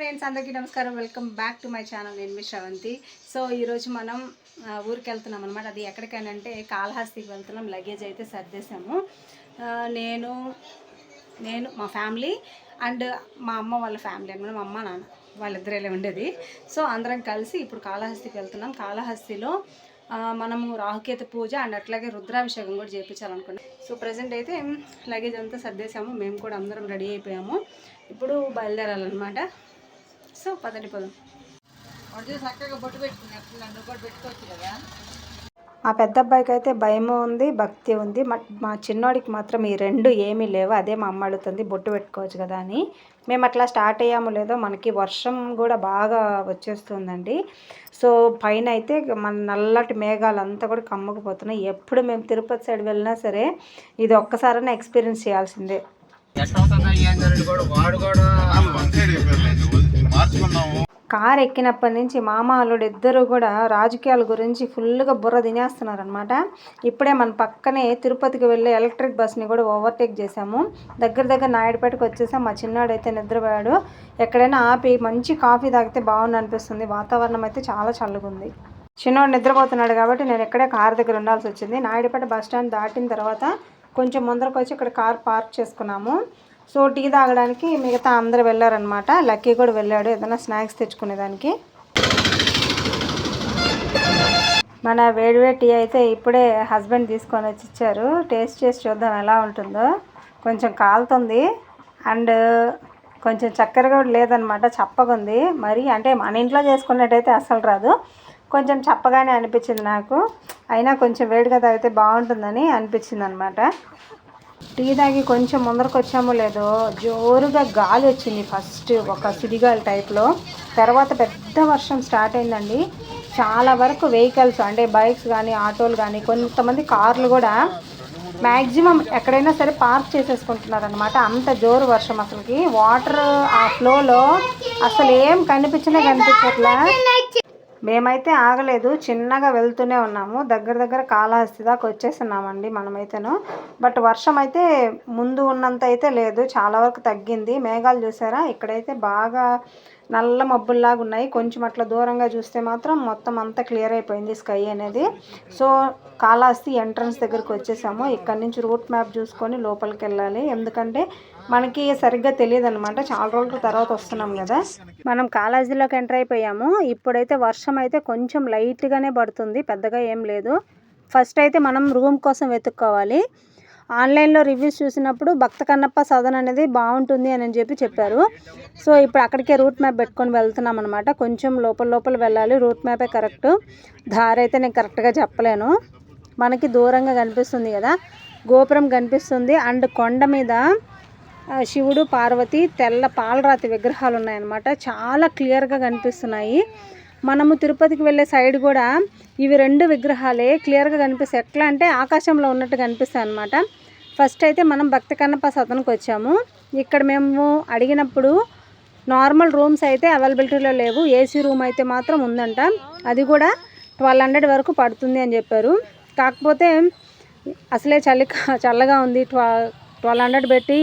Friends అందరికీ నమస్కారం. Welcome back to my channel. నేను మీ శ్రవంతి. సో ఈరోజు మనం ఊరికి వెళ్తున్నాం అనమాట అది ఎక్కడికైనంటే కాళహస్తికి వెళ్తున్నాం. లగేజ్ అయితే సర్దేశాము. నేను నేను మా ఫ్యామిలీ అండ్ మా అమ్మ వాళ్ళ ఫ్యామిలీ అనమాట మా అమ్మ నాన్న వాళ్ళిద్దరేలే ఉండేది. సో అందరం కలిసి ఇప్పుడు కాళహస్తికి వెళ్తున్నాం. కాళహస్తిలో మనము రాహుకేతు పూజ అండ్ అట్లాగే రుద్రాభిషేకం కూడా చేయించాలనుకున్నాం సో ప్రజెంట్ అయితే లగేజ్ అంతా సర్దేశాము. మేము కూడా అందరం రెడీ అయిపోయాము. ఇప్పుడు బయలుదేరాలన్నమాట. సో పదండి పదం. మా పెద్ద అబ్బాయికి అయితే భయము ఉంది భక్తి ఉంది. మా మా చిన్నోడికి మాత్రం ఈ రెండు ఏమీ లేవు. అదే మా అమ్మ అడుగుతుంది బొట్టు పెట్టుకోవచ్చు కదా అని. మేము అట్లా స్టార్ట్ అయ్యాము లేదో మనకి వర్షం కూడా బాగా వచ్చేస్తుందండి. సో పైన అయితే మన నల్లటి మేఘాలు అంతా కూడా కమ్ముకుపోతున్నాయి. ఎప్పుడు మేము తిరుపతి సైడ్ వెళ్ళినా సరే ఇది ఒక్కసారైనా ఎక్స్పీరియన్స్ చేయాల్సిందే. ఎట్లా ఏంటంటే కూడా వాడు కూడా మార్చుకున్నాము. కార్ ఎక్కినప్పటి నుంచి మామ అల్లుడు ఇద్దరు కూడా రాజకీయాల గురించి ఫుల్గా బుర్ర తినేస్తున్నారు అనమాట ఇప్పుడే మన పక్కనే తిరుపతికి వెళ్ళే ఎలక్ట్రిక్ బస్ని కూడా ఓవర్టేక్ చేసాము దగ్గర దగ్గర నాయుడుపేటకు వచ్చేసాం. మా చిన్నాడు అయితే నిద్రపోయాడు. ఎక్కడైనా ఆపి మంచి కాఫీ తాగితే బాగుంది అనిపిస్తుంది. వాతావరణం అయితే చాలా చల్లగా ఉంది చిన్నవాడు నిద్రపోతున్నాడు కాబట్టి నేను ఇక్కడే కార్ దగ్గర ఉండాల్సి వచ్చింది. నాయుడుపేట బస్ స్టాండ్ దాటిన తర్వాత కొంచెం ముందరకు వచ్చి ఇక్కడ కార్ పార్క్ చేసుకున్నాము. సో టీ తాగడానికి మిగతా అందరూ వెళ్ళారనమాట లక్కీ కూడా వెళ్ళాడు ఏదైనా స్నాక్స్ తెచ్చుకునేదానికి. మన వేడివేడి టీ అయితే ఇప్పుడే హస్బెండ్ తీసుకొని వచ్చి ఇచ్చారు. టేస్ట్ చేసి చూద్దాం ఎలా ఉంటుందో. కొంచెం కాలుతుంది అండ్ కొంచెం చక్కెర కూడా లేదనమాట చప్పగా ఉంది. మరి అంటే మన ఇంట్లో చేసుకున్నట్టయితే అసలు రాదు. కొంచెం చప్పగానే అనిపించింది నాకు. అయినా కొంచెం వేడిగా తాగితే బాగుంటుందని అనిపించింది అనమాట టీ తాగి కొంచెం ముందరకు వచ్చామో లేదో జోరుగా గాలి వచ్చింది ఫస్ట్ ఒక సుడిగాలి టైప్లో తర్వాత పెద్ద వర్షం స్టార్ట్ అయిందండి. చాలా వరకు వెహికల్స్ అంటే బైక్స్ కానీ ఆటోలు కానీ కొంతమంది కార్లు కూడా మ్యాక్సిమం ఎక్కడైనా సరే పార్క్ చేసేసుకుంటున్నారు అనమాట అంత జోరు వర్షం అసలుకి. వాటర్ ఆ ఫ్లోలో అసలు ఏం కనిపించినా కనిపించట్లే. మేమైతే ఆగలేదు చిన్నగా వెళ్తూనే ఉన్నాము. దగ్గర దగ్గర కాళహస్తి దాకా వచ్చేస్తున్నామండి మనమైతేను. బట్ వర్షం అయితే ముందు ఉన్నంత అయితే లేదు చాలా వరకు తగ్గింది. మేఘాలు చూసారా? ఇక్కడైతే బాగా నల్ల మబ్బుల్లాగా ఉన్నాయి. కొంచెం అట్లా దూరంగా చూస్తే మాత్రం మొత్తం అంతా క్లియర్ అయిపోయింది స్కై అనేది. సో కాళహస్తి ఎంట్రన్స్ దగ్గరికి వచ్చేసాము. ఇక్కడ నుంచి రూట్ మ్యాప్ చూసుకొని లోపలికి వెళ్ళాలి ఎందుకంటే మనకి సరిగ్గా తెలియదు అనమాట చాలా రోజుల తర్వాత వస్తున్నాం కదా. మనం కాలేజీలోకి ఎంటర్ అయిపోయాము. ఇప్పుడైతే వర్షం అయితే కొంచెం లైట్గానే పడుతుంది. పెద్దగా ఏం లేదు. ఫస్ట్ అయితే మనం రూమ్ కోసం వెతుక్కోవాలి. ఆన్లైన్లో రివ్యూస్ చూసినప్పుడు భక్త కన్నప్ప సదన్ అనేది బాగుంటుంది అని చెప్పి చెప్పారు. సో ఇప్పుడు అక్కడికే రూట్ మ్యాప్ పెట్టుకొని వెళ్తున్నాం అనమాట కొంచెం లోపల లోపల వెళ్ళాలి. రూట్ మ్యాపే కరెక్ట్ దారి అయితే నేను కరెక్ట్గా చెప్పలేను. మనకి దూరంగా కనిపిస్తుంది కదా. గోపురం కనిపిస్తుంది. అండ్ కొండ మీద శివుడు పార్వతి తెల్ల పాలరాతి విగ్రహాలు ఉన్నాయన్నమాట చాలా క్లియర్గా కనిపిస్తున్నాయి. మనము తిరుపతికి వెళ్ళే సైడ్ కూడా ఇవి రెండు విగ్రహాలే క్లియర్గా కనిపిస్తాయి. ఎట్లా అంటే ఆకాశంలో ఉన్నట్టు కనిపిస్తాయి అనమాట ఫస్ట్ అయితే మనం భక్తి కన్నప్ప సతనికి వచ్చాము. ఇక్కడ మేము అడిగినప్పుడు నార్మల్ రూమ్స్ అయితే అవైలబిలిటీలో లేవు. ఏసీ రూమ్ అయితే మాత్రం ఉందంట. అది కూడా ట్వెల్వ్ హండ్రెడ్ వరకు పడుతుంది అని చెప్పారు. కాకపోతే అసలే చలి చల్లగా ఉంది. ట్వ ట్వెల్వ్ హండ్రెడ్ పెట్టి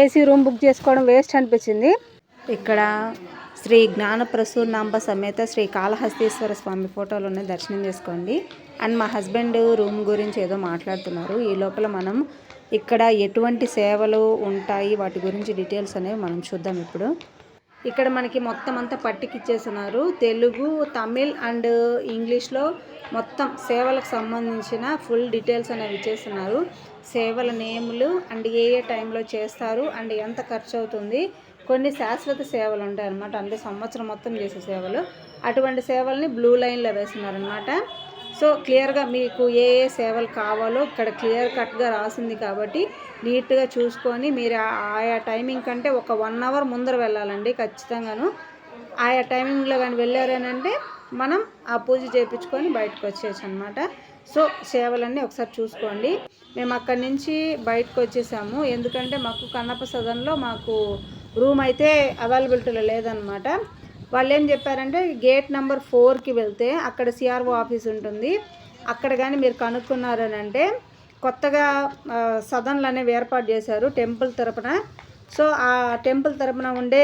ఏసీ రూమ్ బుక్ చేసుకోవడం వేస్ట్ అనిపించింది. ఇక్కడ శ్రీ జ్ఞానప్రసూర్నాంబ సమేత శ్రీ కాళహస్తీశ్వర స్వామి ఫోటోలు ఉన్నాయి. దర్శనం చేసుకోండి. అండ్ మా హస్బెండ్ రూమ్ గురించి ఏదో మాట్లాడుతున్నారు. ఈ లోపల మనం ఇక్కడ ఎటువంటి సేవలు ఉంటాయి? వాటి గురించి డీటెయిల్స్ అనేవి మనం చూద్దాం ఇప్పుడు. ఇక్కడ మనకి మొత్తం అంతా పట్టికిచ్చేస్తున్నారు. తెలుగు తమిళ్ అండ్ ఇంగ్లీష్లో మొత్తం సేవలకు సంబంధించిన ఫుల్ డీటెయిల్స్ అనేవి ఇచ్చేస్తున్నారు. సేవల నేములు అండ్ ఏ ఏ టైంలో చేస్తారు అండ్ ఎంత ఖర్చు అవుతుంది. కొన్ని శాశ్వత సేవలు ఉంటాయి అన్నమాట. అంటే సంవత్సరం మొత్తం చేసే సేవలు. అటువంటి సేవల్ని బ్లూ లైన్లో వేస్తున్నారనమాట సో క్లియర్గా మీకు ఏ ఏ సేవలు కావాలో ఇక్కడ క్లియర్ కట్గా రాసింది కాబట్టి నీట్గా చూసుకొని మీరు ఆ- ఆయా టైమింగ్ కంటే ఒక వన్ అవర్ ముందర వెళ్ళాలండి ఖచ్చితంగాను. ఆయా టైమింగ్లో కానీ వెళ్ళారేనంటే మనం ఆ పూజ చేయించుకొని బయటకు వచ్చేయచ్చు అనమాట సో సేవలన్నీ ఒకసారి చూసుకోండి. మేము అక్కడి నుంచి బయటకు వచ్చేసాము. ఎందుకంటే మాకు కన్నప్ప సదన్లో మాకు రూమ్ అయితే అవైలబిలిటీలో లేదనమాట వాళ్ళు ఏం చెప్పారంటే గేట్ నెంబర్ ఫోర్కి వెళ్తే అక్కడ సిఆర్ఓ ఆఫీస్ ఉంటుంది. అక్కడ కానీ మీరు కనుక్కున్నారనంటే కొత్తగా సదన్లు అనేవి ఏర్పాటు చేశారు టెంపుల్ తరపున. సో ఆ టెంపుల్ తరపున ఉండే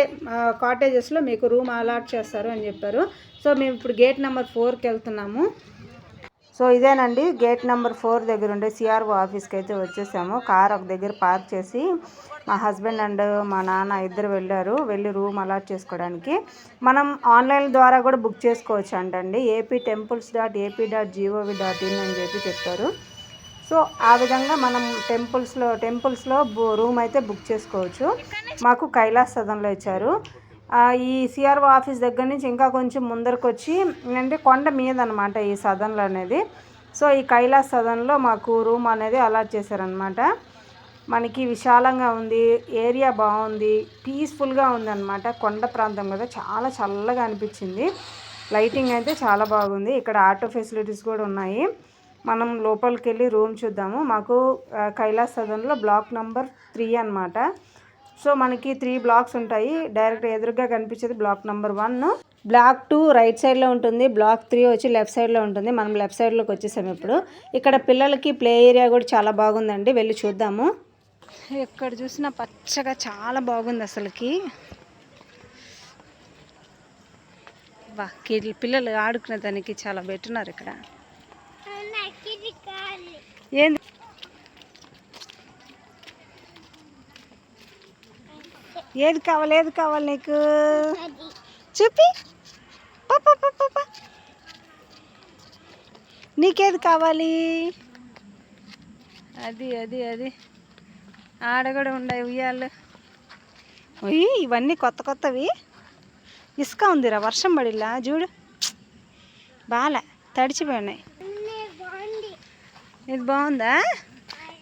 కాటేజెస్లో మీకు రూమ్ అలాట్ చేస్తారు అని చెప్పారు. సో మేము ఇప్పుడు గేట్ నెంబర్ ఫోర్కి వెళ్తున్నాము. సో ఇదేనండి గేట్ నెంబర్ ఫోర్ దగ్గర ఉండే సిఆర్ఓ ఆఫీస్కి అయితే వచ్చేసాము. కార్ ఒక దగ్గర పార్క్ చేసి మా హస్బెండ్ అండ్ మా నాన్న ఇద్దరు వెళ్ళారు వెళ్ళి రూమ్ అలాట్ చేసుకోవడానికి. మనం ఆన్లైన్ ద్వారా కూడా బుక్ చేసుకోవచ్చు అంటండి. AP temples dot AP dot gov dot in అని చెప్పి చెప్పారు. సో ఆ విధంగా మనం టెంపుల్స్లో టెంపుల్స్లో రూమ్ అయితే బుక్ చేసుకోవచ్చు. మాకు కైలాస్ సదంలో ఇచ్చారు. ఈ సిఆర్ఓ ఆఫీస్ దగ్గర నుంచి ఇంకా కొంచెం ముందరకు వచ్చి అంటే కొండ మీద అనమాట ఈ సదన్లు అనేది. సో ఈ కైలాస్ సదన్లో మాకు రూమ్ అనేది అలాట్ చేశారనమాట. మనకి విశాలంగా ఉంది ఏరియా బాగుంది పీస్ఫుల్గా ఉందన్నమాట కొండ ప్రాంతం కదా. చాలా చల్లగా అనిపించింది. లైటింగ్ అయితే చాలా బాగుంది. ఇక్కడ ఆటో ఫెసిలిటీస్ కూడా ఉన్నాయి. మనం లోపలికి వెళ్ళి రూమ్ చూద్దాము. మాకు కైలాస్ సదన్లో బ్లాక్ నెంబర్ త్రీ అనమాట సో మనకి త్రీ బ్లాక్స్ ఉంటాయి. డైరెక్ట్ ఎదురుగా కనిపించేది block number one block two right సైడ్లో ఉంటుంది. బ్లాక్ త్రీ వచ్చి లెఫ్ట్ సైడ్లో ఉంటుంది. మనం లెఫ్ట్ సైడ్లోకి వచ్చేసాము ఇప్పుడు. ఇక్కడ పిల్లలకి ప్లే ఏరియా కూడా చాలా బాగుందండి. వెళ్ళి చూద్దాము. ఎక్కడ చూసినా పచ్చగా చాలా బాగుంది అసలుకి. వా పిల్లలు ఆడుకునే దానికి చాలా పెట్టున్నారు ఇక్కడ. ఏంది? ఏది కావాలి ఏది కావాలి నీకు? చూపి. పాప పాప నీకేది కావాలి? అది అది అది. ఆడ కూడా ఉన్నాయి ఉయ్యాలు. ఉయ్ ఇవన్నీ కొత్త కొత్తవి. ఇసుక ఉందిరా వర్షం పడిలా చూడు. బాలే తడిచిపోయినాయి. ఇది బాగుందా?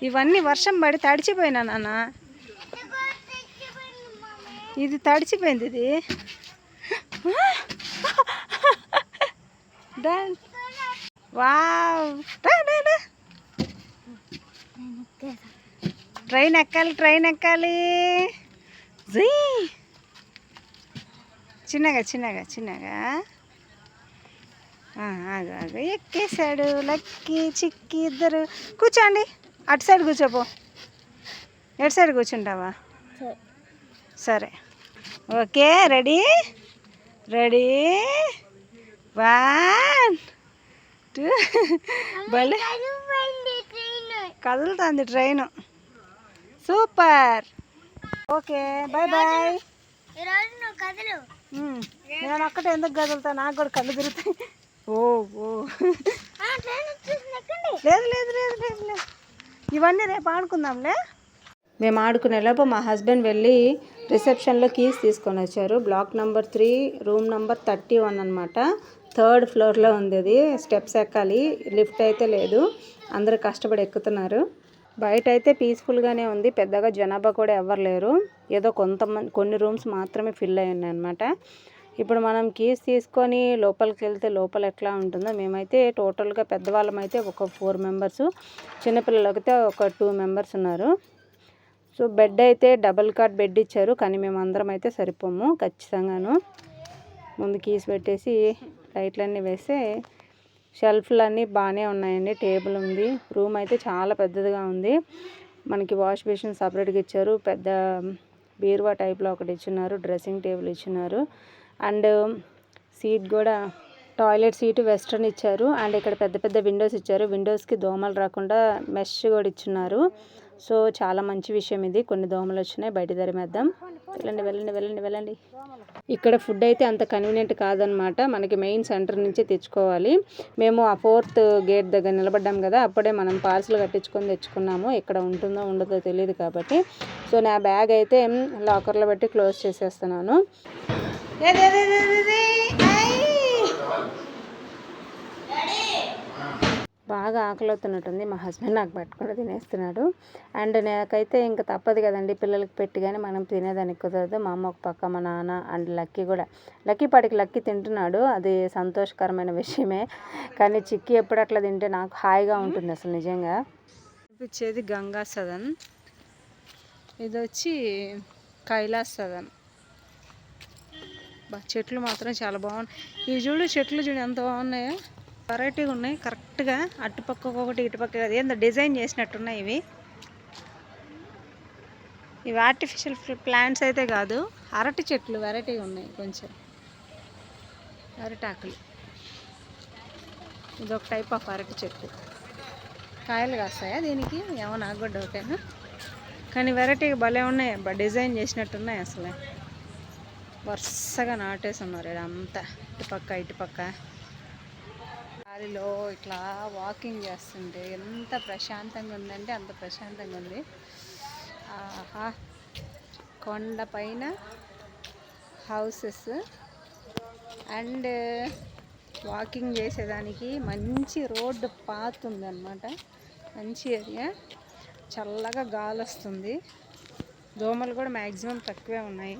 ఇవన్నీ వర్షం పడి తడిచిపోయినా నాన్న. ఇది తడిచిపోయింది ఇది. ట్రైన్ ఎక్కాలి ట్రైన్ ఎక్కాలి. జీ చిన్నగా చిన్నగా చిన్నగా. ఆగు ఆగు. ఎక్కేశాడు లక్కీ చిక్కి ఇద్దరు. కూర్చోండి. అటు సైడ్ కూర్చోపో. ఎటు సైడ్ కూర్చుంటావా? సరే. Okay ready? Ready? One two భలే కదులుతుంది train. Super. Okay bye bye నేను ఒక్కటే ఎందుకు కదులుతా? నాకు కూడా కళ్ళు తిరుగుతాయి. ఓ ఓ. లేదు లేదు లేదు లేదు లేదు. ఇవన్నీ రేపు ఆడుకుందాంలే. మేము ఆడుకునేలోపు మా హస్బెండ్ వెళ్ళి రిసెప్షన్లో కీస్ తీసుకొని వచ్చారు. Block number three room number thirty one అనమాట థర్డ్ ఫ్లోర్లో ఉంది అది. స్టెప్స్ ఎక్కాలి. లిఫ్ట్ అయితే లేదు. అందరూ కష్టపడి ఎక్కుతున్నారు. బయట అయితే పీస్ఫుల్గానే ఉంది. పెద్దగా జనాభా కూడా ఎవరు లేరు. ఏదో కొంతమంది కొన్ని రూమ్స్ మాత్రమే ఫిల్ అయి ఉన్నాయన్నమాట ఇప్పుడు మనం కీస్ తీసుకొని లోపలికి వెళ్తే లోపల ఎట్లా ఉంటుందో మేమైతే టోటల్గా పెద్దవాళ్ళం అయితే ఒక ఫోర్ మెంబర్స్ చిన్నపిల్లలకైతే ఒక టూ మెంబర్స్ ఉన్నారు. సో బెడ్ అయితే డబుల్ కాట్ బెడ్ ఇచ్చారు కానీ మేము అందరం అయితే సరిపోము ఖచ్చితంగాను. ముందు కీస్ పెట్టేసి లైట్లన్నీ వేస్తే షెల్ఫ్లన్నీ బాగానే ఉన్నాయండి టేబుల్ ఉంది రూమ్ అయితే చాలా పెద్దదిగా ఉంది. మనకి వాష్ బేసిన్ సపరేట్గా ఇచ్చారు పెద్ద బీరువా టైప్లో ఒకటి ఇచ్చినారు డ్రెస్సింగ్ టేబుల్ ఇచ్చినారు. అండ్ సీట్ కూడా టాయిలెట్ సీటు వెస్ట్రన్ ఇచ్చారు అండ్ ఇక్కడ పెద్ద పెద్ద విండోస్ ఇచ్చారు. విండోస్కి దోమలు రాకుండా మెష్ కూడా ఇచ్చినారు. సో చాలా మంచి విషయం ఇది. కొన్ని దోమలు వచ్చినాయి బయట దరిమేద్దాం వెళ్ళండి వెళ్ళండి వెళ్ళండి వెళ్ళండి. ఇక్కడ ఫుడ్ అయితే అంత కన్వీనియంట్ కాదనమాట. మనకి మెయిన్ సెంటర్ నుంచే తెచ్చుకోవాలి. మేము ఆ ఫోర్త్ గేట్ దగ్గర నిలబడ్డాం కదా అప్పుడే మనం పార్సల్ కట్టించుకొని తెచ్చుకున్నాము. ఇక్కడ ఉంటుందో ఉండదో తెలియదు కాబట్టి. సో నా బ్యాగ్ అయితే లాకర్లో పెట్టి క్లోజ్ చేసేస్తున్నాను ఏది, ఏది, ఏది, ఏది, ఐ! బాగా ఆకలి అవుతున్నట్టుంది మా హస్బెండ్ నాకు పట్టుకొని తినేస్తున్నాడు. అండ్ నాకైతే ఇంకా తప్పదు కదండి పిల్లలకి పెట్టి కానీ మనం తినేదానికి కుదరదు. మా అమ్మ ఒక పక్క మా నాన్న అండ్ లక్కీ కూడా. లక్కీ పాటికి లక్కీ తింటున్నాడు. అది సంతోషకరమైన విషయమే. కానీ చిక్కి ఎప్పుడు అట్లా తింటే నాకు హాయిగా ఉంటుంది అసలు నిజంగా. చూపించేది గంగా సదన్. ఇది వచ్చి కైలాస్ సదన్. చెట్లు మాత్రం చాలా బాగున్నాయి. ఇవి చూడు చెట్లు చూడు ఎంత బాగున్నాయో. వెరైటీగా ఉన్నాయి కరెక్ట్గా అటుపక్క ఒకటి ఇటుపక్క ఏందో డిజైన్ చేసినట్టున్నాయి ఇవి. ఇవి ఆర్టిఫిషియల్ ప్లాంట్స్ అయితే కాదు అరటి చెట్లు వెరైటీగా ఉన్నాయి కొంచెం. అరటాకులు. ఇది ఒక టైప్ ఆఫ్ అరటి చెట్టు. కాయలు కాస్తాయా దీనికి? ఏమో నాకు కూడా డౌటేనా కానీ వెరైటీగా భలే ఉన్నాయి. అబ్బా డిజైన్ చేసినట్టున్నాయి అసలు. వరుసగా నాటేసి ఉన్నారు ఇదంతా ఇటుపక్క ఇటుపక్క. గాలిలో ఇట్లా వాకింగ్ చేస్తుంటే ఎంత ప్రశాంతంగా ఉందంటే అంత ప్రశాంతంగా ఉంది. ఆహా కొండ పైన హౌసెస్. అండ్ వాకింగ్ చేసేదానికి మంచి రోడ్డు పాత్ ఉందన్నమాట. మంచి ఏరియా. చల్లగా గాలి వస్తుంది. దోమలు కూడా మ్యాక్సిమం తక్కువే ఉన్నాయి.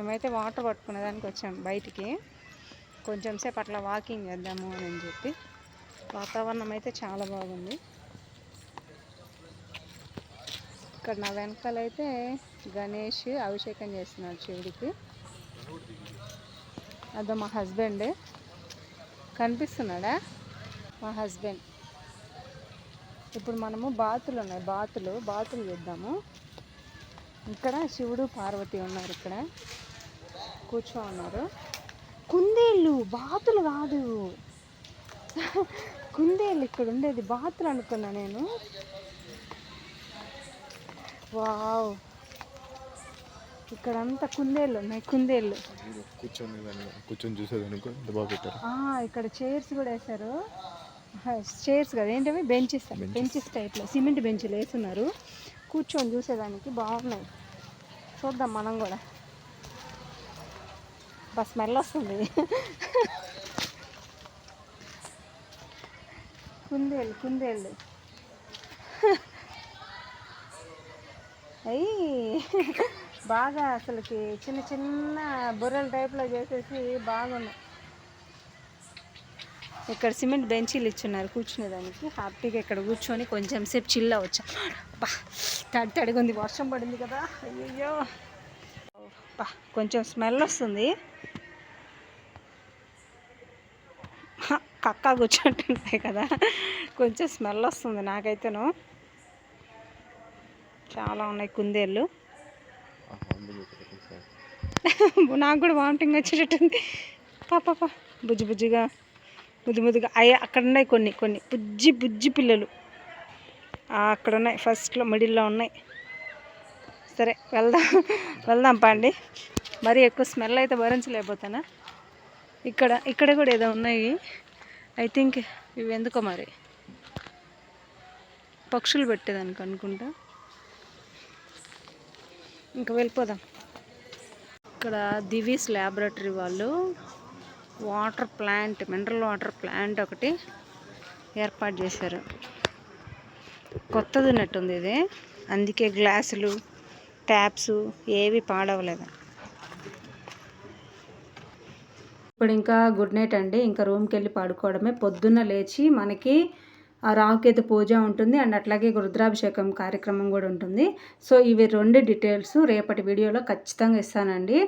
మేమైతే వాటర్ పట్టుకునేదానికి వచ్చాం బయటికి. కొంచెం సేపు అట్లా వాకింగ్ చేద్దాము అని చెప్పి. వాతావరణం అయితే చాలా బాగుంది. ఇక్కడ నా వెనకాలైతే గణేష్ అభిషేకం చేస్తున్నాడు శివుడికి. అదో మా హస్బెండ్. కనిపిస్తున్నాడా? మా హస్బెండ్. ఇప్పుడు మనము బాతులు ఉన్నాయి బాతులు. బాతులు చేద్దాము. ఇక్కడ శివుడు పార్వతి ఉన్నారు ఇక్కడ. కూర్చో ఉన్నారు కుందేళ్ళు బాతులు కాదు. కుందేళ్ళు ఇక్కడ ఉండేది బాతులు అనుకున్నా నేను. వావ్. ఇక్కడంతా కుందేళ్ళు ఉన్నాయి కుందేళ్ళు కూర్చొని కూర్చొని బాగా పెట్టారు? ఆ, ఇక్కడ చైర్స్ కూడా వేశారు. చైర్స్ కదా ఏంటవి? బెంచెస్. బెంచెస్. టైప్లో సిమెంట్ బెంచ్లు వేస్తున్నారు కూర్చొని చూసేదానికి బాగున్నాయి. చూద్దాం మనం కూడా. బస్ స్మెల్ వస్తుంది. కుందేళ్ళు కుందేళ్ళు అయ్యి. బాగా అసలుకి చిన్న చిన్న బుర్రల టైప్లో చేసేసి బాగున్నాయి ఇక్కడ సిమెంట్ బెంచీలు ఇచ్చున్నారు కూర్చునేదానికి. హ్యాపీగా ఇక్కడ కూర్చొని కొంచెం సేపు చిల్ అవ్వచ్చు. బా తడి తడిగా ఉంది వర్షం పడింది కదా. అయ్యయ్యో. బా కొంచెం స్మెల్ వస్తుంది. కక్క కూర్చుంటుంటాయి కదా. కొంచెం స్మెల్ వస్తుంది నాకైతేను. చాలా ఉన్నాయి కుందేళ్ళు. నాకు కూడా వామిటింగ్ వచ్చేటట్టుంది పాప బుజ్జి బుజ్జిగా ముద్దు ముద్దుగా. అయ్యా అక్కడ ఉన్నాయి కొన్ని కొన్ని. బుజ్జి బుజ్జి పిల్లలు. అక్కడ ఉన్నాయి. ఫస్ట్లో మిడిల్లో ఉన్నాయి. సరే వెళ్దాం. వెళ్దాం పండి. మరీ ఎక్కువ స్మెల్ అయితే భరించలేకపోతానా? ఇక్కడ ఇక్కడ కూడా ఏదో ఉన్నాయి. ఐ థింక్ ఇవి ఎందుకో మరి? పక్షులు పెట్టేదానికి అనుకుంటా. ఇంకా వెళ్ళిపోదాం. ఇక్కడ దివీస్ ల్యాబొరేటరీ వాళ్ళు water plant mineral water plant ఒకటి ఏర్పాటు చేశారు. కొత్తది ఉన్నట్టుంది ఇది. అందుకే గ్లాసులు ట్యాప్స్ ఏవి పాడవలేదు. ఇప్పుడు ఇంకా గుడ్ నైట్ అండి. ఇంకా రూమ్కి వెళ్ళి పడుకోవడమే. పొద్దున్న లేచి మనకి ఆ పూజ ఉంటుంది అండ్ అట్లాగే రుద్రాభిషేకం కార్యక్రమం కూడా ఉంటుంది. సో ఇవి రెండు డీటెయిల్స్ రేపటి వీడియోలో ఖచ్చితంగా ఇస్తానండి.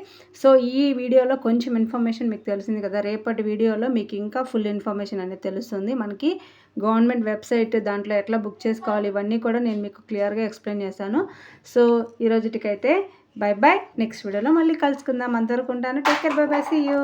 సో ఈ వీడియోలో కొంచెం ఇన్ఫర్మేషన్ మీకు తెలిసింది కదా రేపటి వీడియోలో మీకు ఇంకా ఫుల్ ఇన్ఫర్మేషన్ అనేది తెలుస్తుంది. మనకి గవర్నమెంట్ వెబ్సైట్ దాంట్లో ఎట్లా బుక్ చేసుకోవాలి ఇవన్నీ కూడా నేను మీకు క్లియర్గా ఎక్స్ప్లెయిన్ చేశాను. సో ఈ రోజుటికైతే బై బాయ్ నెక్స్ట్ వీడియోలో మళ్ళీ కలుసుకుందాం. అంతవరకు ఉంటాను. Take care. Bye bye see you.